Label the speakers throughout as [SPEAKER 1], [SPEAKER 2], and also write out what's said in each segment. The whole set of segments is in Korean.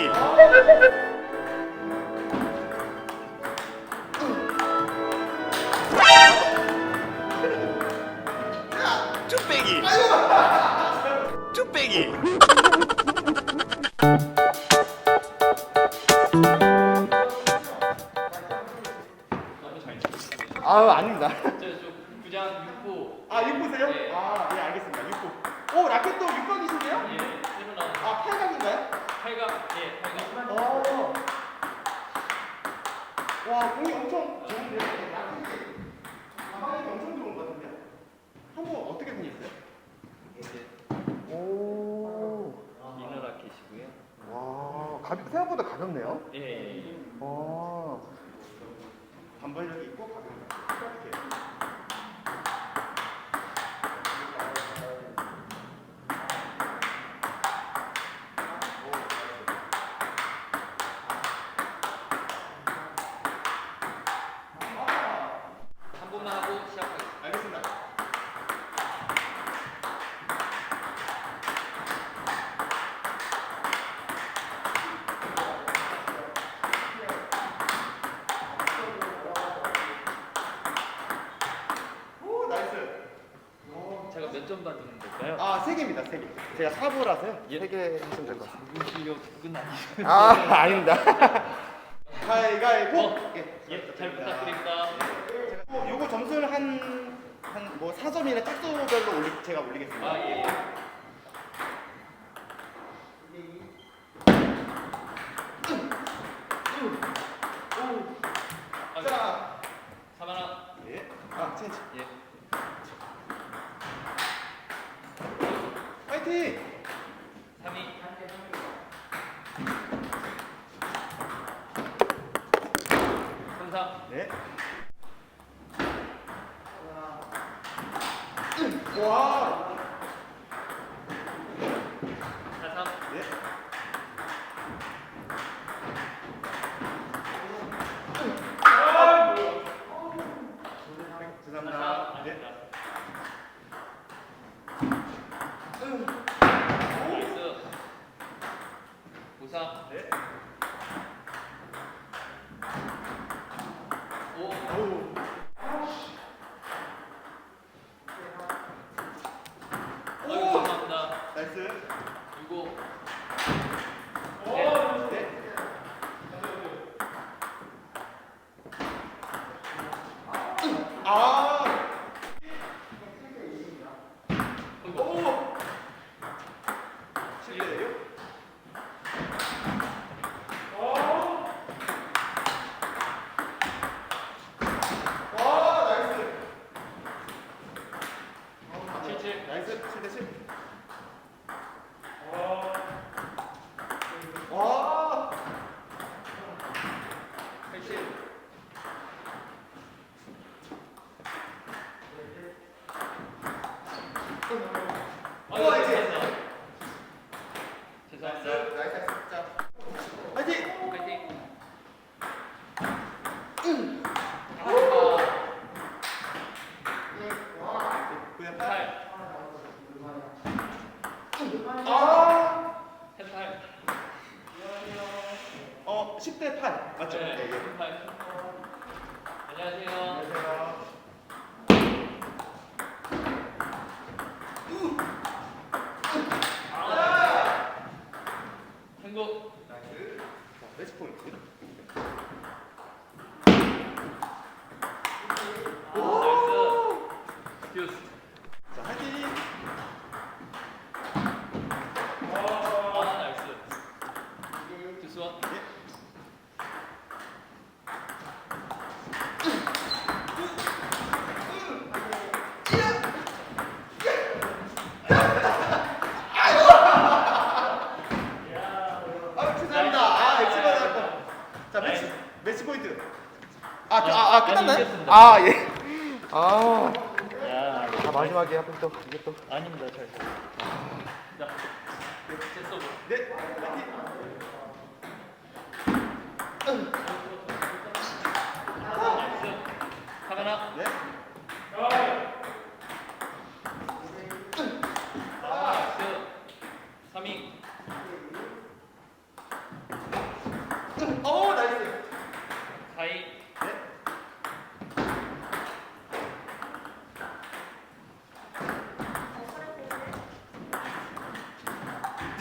[SPEAKER 1] 쭈빼기 쭈빼기 쭈빼기
[SPEAKER 2] 아 아닙니다.
[SPEAKER 3] 저쪽 부장 6호
[SPEAKER 2] 아 6구세요?
[SPEAKER 3] 네.
[SPEAKER 2] 아, 예, 알겠습니다. 6구. 오, 라켓도 6번이신데요?
[SPEAKER 3] 예
[SPEAKER 2] 8강인가요?
[SPEAKER 3] 8강 예 8강
[SPEAKER 2] 어. 와, 공이 엄청? 라켓이 가방이 엄청 좋은 것 같은데요? 한번 어떻게 생겼어요?
[SPEAKER 3] 이제
[SPEAKER 2] 오.
[SPEAKER 3] 미너 라켓이고요
[SPEAKER 2] 와, 가볍, 생각보다 가볍네요?
[SPEAKER 3] 예, 예, 예.
[SPEAKER 2] 와. 단발력이 있고 가볍네요. 이렇게.
[SPEAKER 3] 한 번만 하고 시작하겠습니다
[SPEAKER 2] 알겠습니다. 오, 나이스.
[SPEAKER 3] 제가 몇 점 받는 걸까요?
[SPEAKER 2] 아, 세 개입니다, 세 개. 제가 사부라서요. 세개 하시면 될 것 같아요.
[SPEAKER 3] 이분 실력은 아니죠
[SPEAKER 2] 아, 아닙니다. 가위가위보.
[SPEAKER 3] 어,
[SPEAKER 2] 예,
[SPEAKER 3] 예, 잘 부탁드립니다
[SPEAKER 2] 점수를 한, 한, 뭐, 4점이나 짝수별로 올리, 제가 올리겠습니다.
[SPEAKER 3] 아 예. 아,
[SPEAKER 2] 자,
[SPEAKER 3] 사마나
[SPEAKER 2] 예. 아, 체인지.
[SPEAKER 3] 예
[SPEAKER 2] 파이팅!
[SPEAKER 3] 3위 삼삼
[SPEAKER 2] 네. 와.
[SPEAKER 3] Thank
[SPEAKER 2] you.
[SPEAKER 3] 아,
[SPEAKER 2] 예.
[SPEAKER 3] 아, 야
[SPEAKER 2] 아 마지막에 하필 또, 이게 또.
[SPEAKER 3] 아닙니다 잘 자, 제 서브
[SPEAKER 2] 네,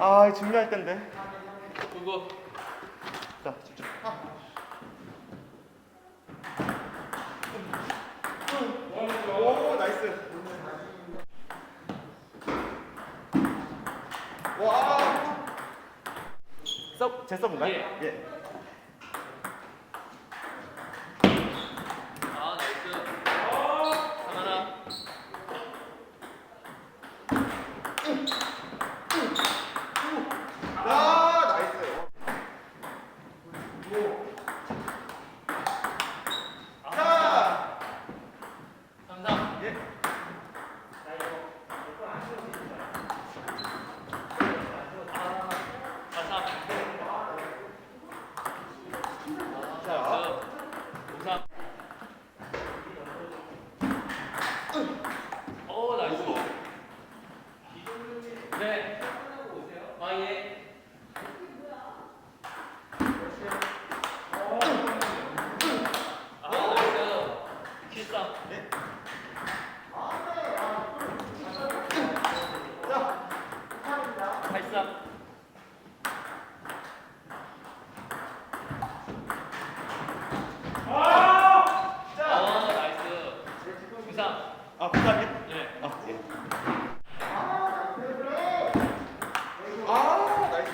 [SPEAKER 2] 아, 아
[SPEAKER 3] 준비할 텐데.
[SPEAKER 2] 그거.
[SPEAKER 3] 자 집중. 오 나이스. 와. 서제 서브인가요?
[SPEAKER 2] 예.
[SPEAKER 3] 예.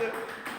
[SPEAKER 2] Thank you.